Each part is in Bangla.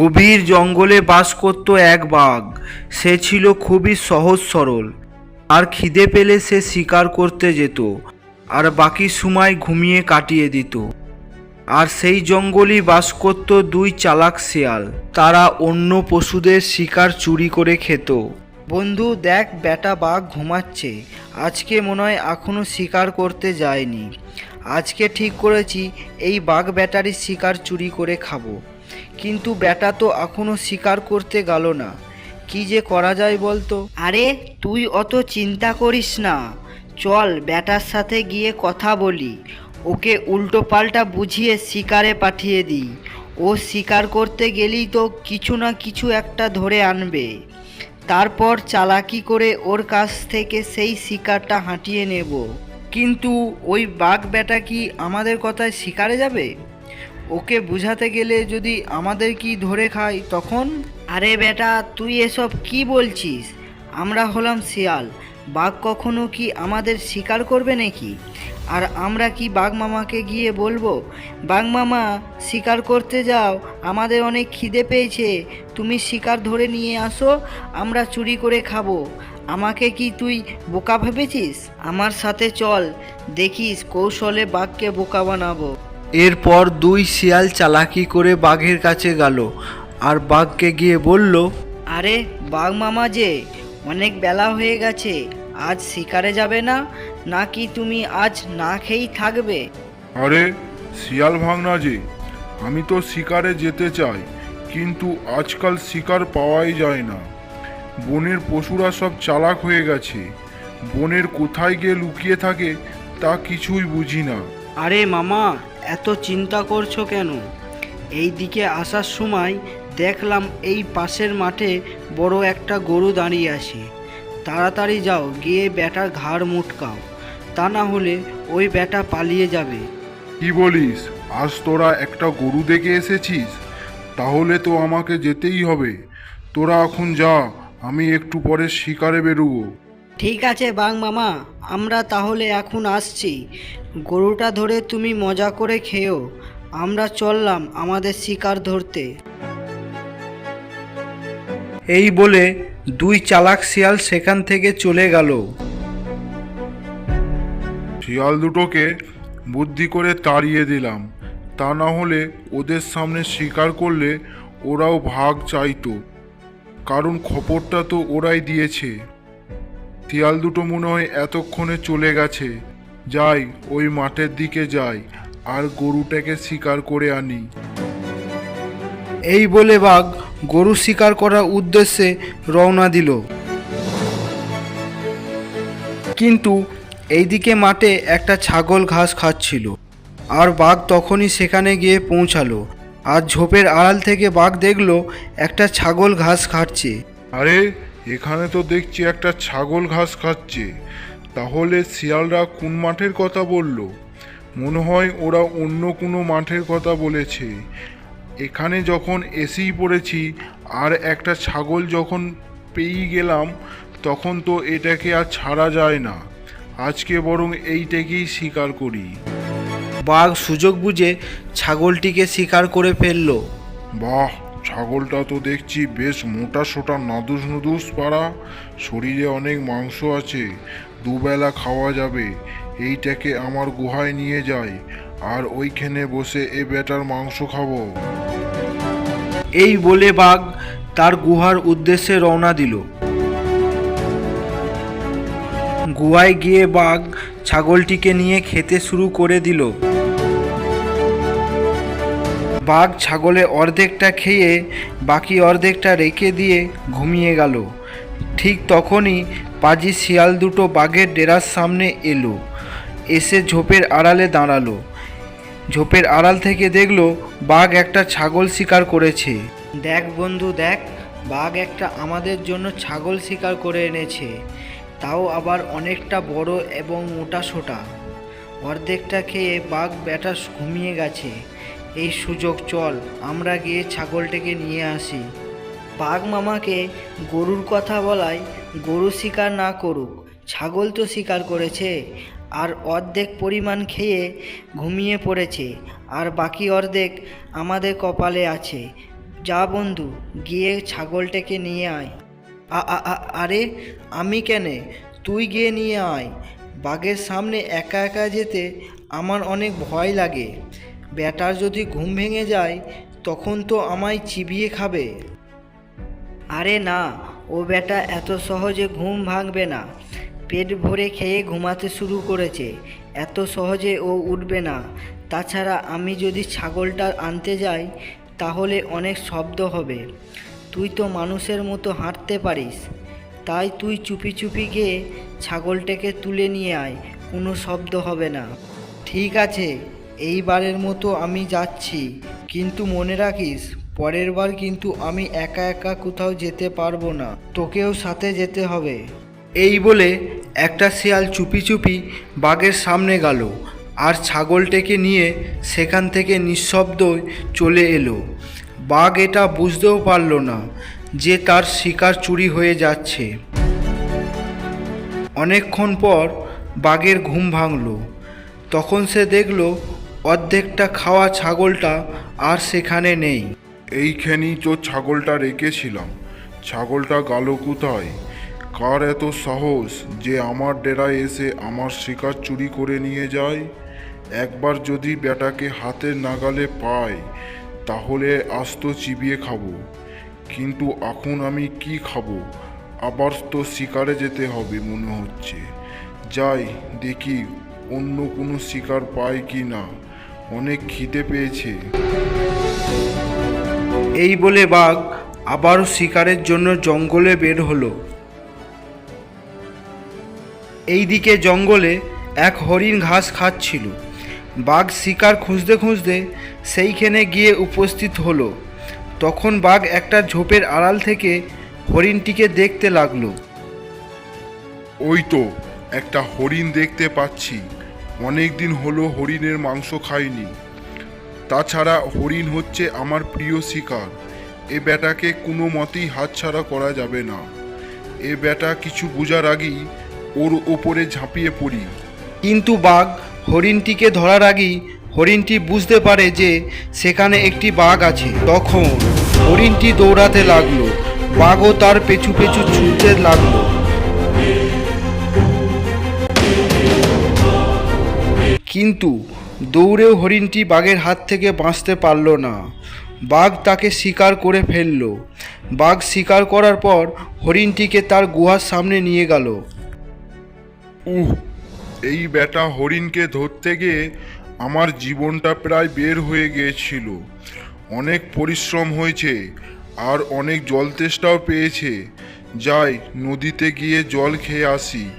গভীর জঙ্গলে বাস করত এক বাঘ। সে ছিল খুবই সহজ সরল। আর খিদে পেলে সে শিকার করতে যেত আর বাকি সময় ঘুমিয়ে কাটিয়ে দিত। আর সেই জঙ্গলই বাস করত দুই চালাক শেয়াল। তারা অন্য পশুদের শিকার চুরি করে খেত। বন্ধু, দেখ বেটা বাঘ ঘুমাচ্ছে। আজকে মনে হয় এখনও শিকার করতে যায়নি। আজকে ঠিক করেছি, এই বাঘ ব্যাটারি শিকার চুরি করে খাব। কিন্তু বেটা তো এখনও শিকার করতে গেল না। কি যে করা যায় বলতো? আরে তুই অত চিন্তা করিস না। চল বেটার সাথে গিয়ে কথা বলি। ওকে উল্টো পাল্টা বুঝিয়ে শিকারে পাঠিয়ে দিই। ও শিকার করতে গেলেই তো কিছু না কিছু একটা ধরে আনবে। তারপর চালাকি করে ওর কাছ থেকে সেই শিকারটা হাঁটিয়ে নেব। কিন্তু ওই বাঘ বেটা কি আমাদের কথায় শিকারে যাবে? ওকে বুঝাতে গেলে যদি আমাদের কি ধরে খায় তখন? আরে বেটা, তুই এসব কি বলছিস? আমরা হলাম শিয়াল, বাঘ কখনো কি আমাদের শিকার করবে নাকি? আর আমরা কি বাঘ মামাকে গিয়ে বলব, বাঘ মামা, শিকার করতে যাও, আমাদের অনেক খিদে পেয়েছে, তুমি শিকার ধরে নিয়ে আসো, আমরা চুরি করে খাব। আমাকে কি তুই বোকা ভেবেছিস? আমার সাথে চল, দেখিস কৌশলে বাঘকে বোকা বানাবো। এরপর দুই শিয়াল চালাকি করে বাঘের কাছে গেল আর বাঘকে গিয়ে বলল আরে বাঘ মামা যে অনেক বেলা হয়ে গেছে আজ শিকারে যাবে না? নাকি তুমি আজ না খেয়েই থাকবে? আরে শিয়াল ভাঙনা যে আমি তো শিকারে যেতে চাই কিন্তু আজকাল শিকার পাওয়াই যায় না। বনের পশুরা সব চালাক হয়ে গেছে বনের কোথায় গিয়ে লুকিয়ে থাকে তা কিছুই বুঝি না। আরে মামা এত চিন্তা করছ কেন? এই দিকে আসার সময় দেখলাম এই পাশের মাঠে বড় একটা গরু দাঁড়িয়ে আছে। তাড়াতাড়ি যাও গিয়ে ব্যাটার ঘাড় মুটকাও। তা না হলে ওই ব্যাটা পালিয়ে যাবে। কি বলিস? আজ তোরা একটা গরু দেখে এসেছিস? তাহলে তো আমাকে যেতেই হবে। তোরা এখন যা আমি একটু পরে শিকারে বেরোবো। ঠিক আছে বাং মামা আমরা তাহলে এখন আসছি। গরুটা ধরে তুমি মজা করে খেও আমরা চললাম আমাদের শিকার ধরতে। এই বলে দুই চালাক শিয়াল সেখান থেকে চলে গেল। শিয়াল দুটোকে বুদ্ধি করে তাড়িয়ে দিলাম। তা না হলে ওদের সামনে শিকার করলে ওরাও ভাগ চাইতো। কারণ খবরটা তো ওরাই দিয়েছে। শিয়াল দুটো মনে হয় এতক্ষণে চলে গেছে। যাই ওই মাঠের দিকে যাই আর গরুটাকে শিকার করে আনি। এই বলে বাঘ গরু শিকার করার উদ্দেশ্যে রওনা দিল। কিন্তু এইদিকে মাঠে একটা ছাগল ঘাস খাচ্ছিল আর বাঘ তখনই সেখানে গিয়ে পৌঁছালো আর ঝোপের আড়াল থেকে বাঘ দেখল একটা ছাগল ঘাস খাচ্ছে। আরে এখানে তো দেখছি একটা ছাগল ঘাস খাচ্ছে। তাহলে শিয়ালরা কোন মাঠের কথা বলল? মনে হয় ওরা অন্য কোনো মাঠের কথা বলেছে। এখানে যখন এসেই পড়েছি আর একটা ছাগল যখন পেয়েই গেলাম তখন তো এটাকে আর ছাড়া যায় না। আজকে বরং এইটাকেই স্বীকার করি। বাঘ সুযোগ বুঝে ছাগলটিকে শিকার করে ফেলল। বাহ! ছাগলটা তো দেখছি বেশ মোটা সোটা নাদুস নুদুস পাড়া। শরীরে অনেক মাংস আছে, দুবেলা খাওয়া যাবে। এইটাকে আমার গুহায় নিয়ে যাই, আর ওইখানে বসে এ বেটার মাংস খাব। এই বলে বাঘ তার গুহার উদ্দেশ্যে রওনা দিল। গুহায় গিয়ে বাঘ ছাগলটিকে নিয়ে খেতে শুরু করে দিল। বাঘ ছাগলে অর্ধেকটা খেয়ে বাকি অর্ধেকটা রেখে দিয়ে ঘুমিয়ে গেল। ঠিক তখনই পাজি শিয়াল দুটো বাঘের ডেরার সামনে এলো। এসে ঝোপের আড়ালে দাঁড়াল। ঝোপের আড়াল থেকে দেখল বাঘ একটা ছাগল শিকার করেছে। দেখ বন্ধু, দেখ, বাঘ একটা আমাদের জন্য ছাগল শিকার করে এনেছে। তাও আবার অনেকটা বড় এবং মোটা সোটা। অর্ধেকটা খেয়ে বাঘ ব্যাটা ঘুমিয়ে গেছে। এই সুযোগ চল, আমরা গিয়ে ছাগলটাকে নিয়ে আসি। বাঘ মামাকে গরুর কথা বলায় গরু শিকার না করুক, ছাগল তো শিকার করেছে, আর অর্ধেক পরিমাণ খেয়ে ঘুমিয়ে পড়েছে, আর বাকি অর্ধেক আমাদের কপালে আছে। যা বন্ধু, গিয়ে ছাগলটাকে নিয়ে আয়। আরে, আমি কেনে? তুই গিয়ে নিয়ে আয়। বাঘের সামনে একা একা যেতে আমার অনেক ভয় লাগে। ব্যাটার যদি ঘুম ভেঙে যায়, তখন তো আমায় চিবিয়ে খাবে। আরে না, ও বেটা এত সহজে ঘুম ভাঙবে না। পেট ভরে খেয়ে ঘুমাতে শুরু করেছে। এত সহজে ও উঠবে না। তাছাড়া আমি যদি ছাগলটা আনতে যাই, তাহলে অনেক শব্দ হবে। তুই তো মানুষের মতো হাঁটতে পারিস। তাই তুই চুপি চুপি গিয়ে ছাগলটাকে তুলে নিয়ে আয়, কোনো শব্দ হবে না। ঠিক আছে। এইবারের মতো আমি যাচ্ছি। কিন্তু মনে রাখিস, পরের বার কিন্তু আমি একা একা কোথাও যেতে পারব না। তোকেও সাথে যেতে হবে। এই বলে একটা শিয়াল চুপি চুপি বাঘের সামনে গেল আর ছাগলটাকে নিয়ে সেখান থেকে নিঃশব্দ চলে এলো। বাঘ এটা বুঝতেও পারল না যে তার শিকার চুরি হয়ে যাচ্ছে। অনেকক্ষণ পর বাঘের ঘুম ভাঙল। তখন সে দেখল অর্ধেকটা খাওয়া ছাগলটা আর সেখানে নেই। এইখানেই তো ছাগলটা রেখেছিলাম। ছাগলটা গেল কোথায়? কার এত সাহস যে আমার ডেরায় এসে আমার শিকার চুরি করে নিয়ে যায়? একবার যদি বেটাকে হাতের নাগালে পাই তাহলে আস্ত চিবিয়ে খাব। কিন্তু এখন আমি কি খাব? আবার তো শিকারে যেতে হবে মনে হচ্ছে। যাই দেখি অন্য কোনো শিকার পাই কি না। অনেক খিদে পেয়েছে। এই বলে বাঘ আবার শিকারের জন্য জঙ্গলে বের হলো। এইদিকে জঙ্গলে এক হরিণ ঘাস খাচ্ছিল। বাঘ শিকার খুঁজতে খুঁজতে সেইখানে গিয়ে উপস্থিত হলো। তখন বাঘ একটা ঝোপের আড়াল থেকে হরিণটিকে দেখতে লাগল। ওই তো একটা হরিণ দেখতে পাচ্ছি। অনেক দিন হলো হরিণের মাংস খাইনি। তাছাড়া হরিণ হচ্ছে আমার প্রিয় শিকার। এ বেটাকে কোনো মতেই হাতছাড়া করা যাবে না। এ বেটা কিছু বোঝার আগেই ওর ওপরে ঝাঁপিয়ে পড়ি। কিন্তু বাঘ হরিণটিকে ধরার আগেই হরিণটি বুঝতে পারে যে সেখানে একটি বাঘ আছে। তখন হরিণটি দৌড়াতে লাগল। বাঘও তার পেছু পেছু ছুটতে লাগল। কিন্তু দৌড়েও হরিণটি বাঘের হাত থেকে বাঁচতে পারল না। বাঘ তাকে শিকার করে ফেলল। বাঘ শিকার করার পর হরিণটিকে তার গুহার সামনে নিয়ে গেল। উহ, এই বেটা হরিণকে ধরতে গিয়ে আমার জীবনটা প্রায় বের হয়ে গিয়েছিল। অনেক পরিশ্রম হয়েছে আর অনেক জল তেষ্টাও পেয়েছে। যাই, নদীতে গিয়ে জল খেয়ে আসি।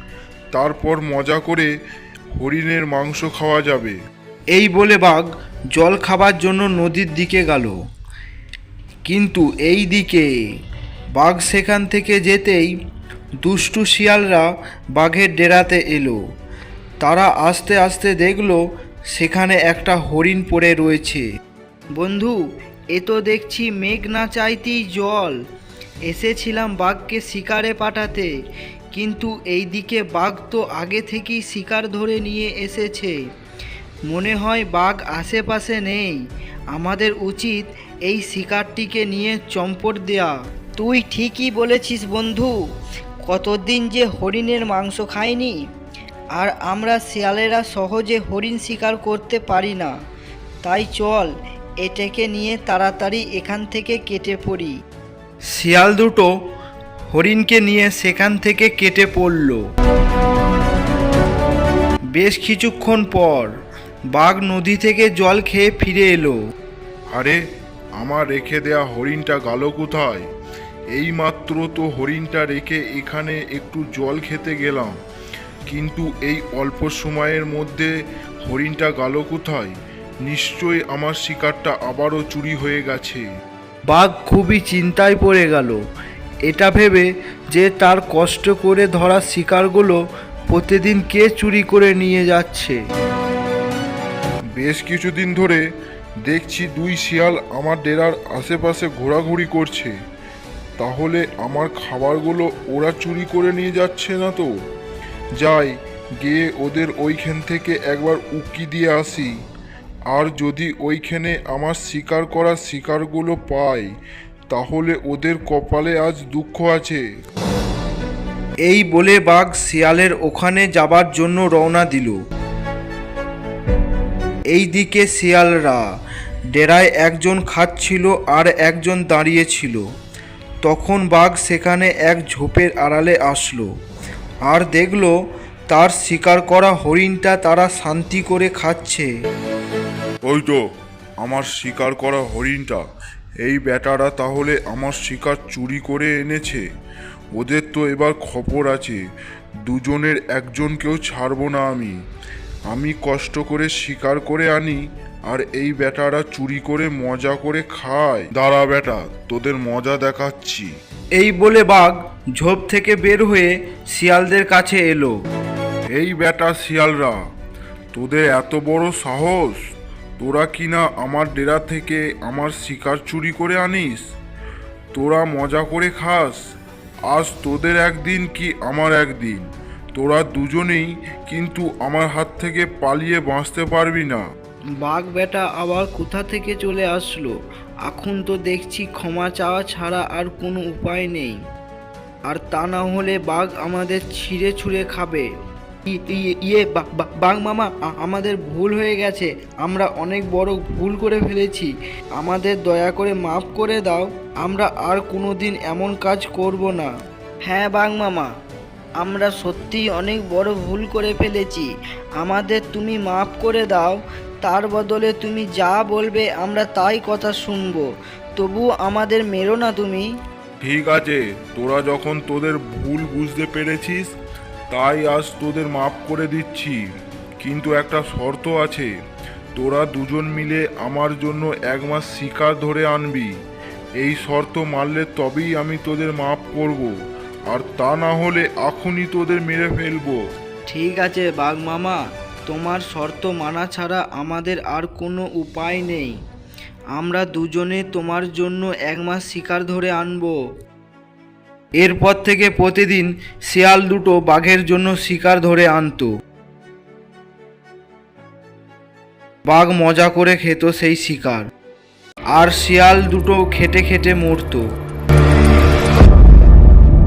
তারপর মজা করে হরিণের মাংস খাওয়া যাবে। এই বলে বাঘ জল খাবার জন্য নদীর দিকে গেল। কিন্তু এই দিকে বাঘ সেখান থেকে যেতেই দুষ্টু শিয়ালরা বাঘের ডেরাতে এলো। তারা আস্তে আস্তে দেখল সেখানে একটা হরিণ পড়ে রয়েছে। বন্ধু এ তো দেখছি মেঘ না চাইতেই জল। এসেছিলাম বাঘকে শিকারে পাঠাতে, কিন্তু এইদিকে বাঘ তো আগে থেকেই শিকার ধরে নিয়ে এসেছে। মনে হয় বাঘ আশেপাশে নেই। আমাদের উচিত এই শিকারটিকে নিয়ে চম্পট দেয়া। তুই ঠিকই বলেছিস বন্ধু, কতদিন যে হরিণের মাংস খাইনি, আর আমরা শিয়ালেরা সহজে হরিণ শিকার করতে পারি না। তাই চল, এটাকে নিয়ে তাড়াতাড়ি এখান থেকে কেটে পড়ি। শিয়াল দুটো হরিণকে নিয়ে সেখান থেকে কেটে পড়ল। বেশ কিছুক্ষণ পর বাঘ নদী থেকে জল খেয়ে ফিরে এলো। আরে, আমার রেখে দেয়া হরিণটা গেল কোথায়? এইমাত্র তো হরিণটা রেখে এখানে একটু জল খেতে গেলাম। কিন্তু এই অল্প সময়ের মধ্যে হরিণটা গেল কোথায়? নিশ্চয়ই আমার শিকারটা আবারও চুরি হয়ে গেছে। বাঘ খুবই চিন্তায় পড়ে গেল। এটা ভেবে যে তার কষ্ট করে ধরা শিকারগুলো প্রতিদিন কে চুরি করে নিয়ে যাচ্ছে? বেশ কিছুদিন ধরে দেখছি দুই শিয়াল আমার ডেরার আশেপাশে ঘোরাঘুরি করছে। তাহলে আমার খাবারগুলো ওরা চুরি করে নিয়ে যাচ্ছে না তো? যাই, গিয়ে ওদের ওইখান থেকে একবার উকি দিয়ে আসি। আর যদি ওইখানে আমার শিকার করা শিকারগুলো পাই তাহলে ওদের কপালে আজ দুঃখ আছে। এই বলে বাঘ শিয়ালের ওখানে যাবার জন্য রওনা দিল। এইদিকে শিয়ালরা ডেরায় একজন খাচ্ছিল আর একজন দাঁড়িয়ে ছিল তখন বাঘ সেখানে এক ঝোপের আড়ালে আসলো আর দেখল, তার শিকার করা হরিণটা তারা শান্তি করে খাচ্ছে। ওই তো আমার শিকার করা হরিণটা। এই বেটারা তাহলে আমার শিকার চুরি করে এনেছে। ওদের তো এবার খবর আছে দুজনের একজনকেও ছাড়বো না আমি। আমি কষ্ট করে শিকার করে আনি আর এই বেটারা চুরি করে মজা করে খায়। দাঁড়া বেটা তোদের মজা দেখাচ্ছি। এই বলে বাঘ ঝোপ থেকে বের হয়ে শিয়ালদের কাছে এলো। এই বেটা শিয়ালরা তোদের এত বড় সাহস? তোরা কিনা আমার ডেরা থেকে আমার শিকার চুরি করে আনিস? তোরা মজা করে খাস। আজ তোদের একদিন কি আমার একদিন? তোরা দুজনেই কিন্তু আমার হাত থেকে পালিয়ে বাঁচতে পারবি না। বাঘ বেটা আবার কোথা থেকে চলে আসলো? এখন তো দেখছি ক্ষমা চাওয়া ছাড়া আর কোনো উপায় নেই। আর তা না হলে বাঘ আমাদের ছিঁড়ে ছুঁড়ে খাবে। ইয়ে বা- বা- মামা আমাদের ভুল হয়ে গেছে। আমরা অনেক বড় ভুল করে ফেলেছি। আমাদের দয়া করে মাফ করে দাও। আমরা আর কোনো দিন এমন কাজ করব না। হ্যাঁ বাঘ মামা, আমরা সত্যিই অনেক বড় ভুল করে ফেলেছি। আমাদের তুমি মাফ করে দাও। তার বদলে তুমি যা বলবে, আমরা তাই কথা শুনব। তবু আমাদের মেরো না তুমি। ঠিক আছে, তোরা যখন তোদের ভুল বুঝতে পেরেছিস তাই আজ তোদের মাফ করে দিচ্ছি। কিন্তু একটা শর্ত আছে। তোরা দুজন মিলে আমার জন্য এক মাস শিকার ধরে আনবি। এই শর্ত মানলে তবেই আমি তোদের মাফ করব। আর তা না হলে এখনই তোদের মেরে ফেলব। ঠিক আছে বাঘ মামা, তোমার শর্ত মানা ছাড়া আমাদের আর কোনো উপায় নেই। আমরা দুজনে তোমার জন্য এক মাস শিকার ধরে আনব। এরপর থেকে প্রতিদিন শিয়াল দুটো বাঘের জন্য শিকার ধরে আনত। বাঘ মজা করে খেত সেই শিকার। আর শিয়াল দুটো খেটে খেটে মরতো।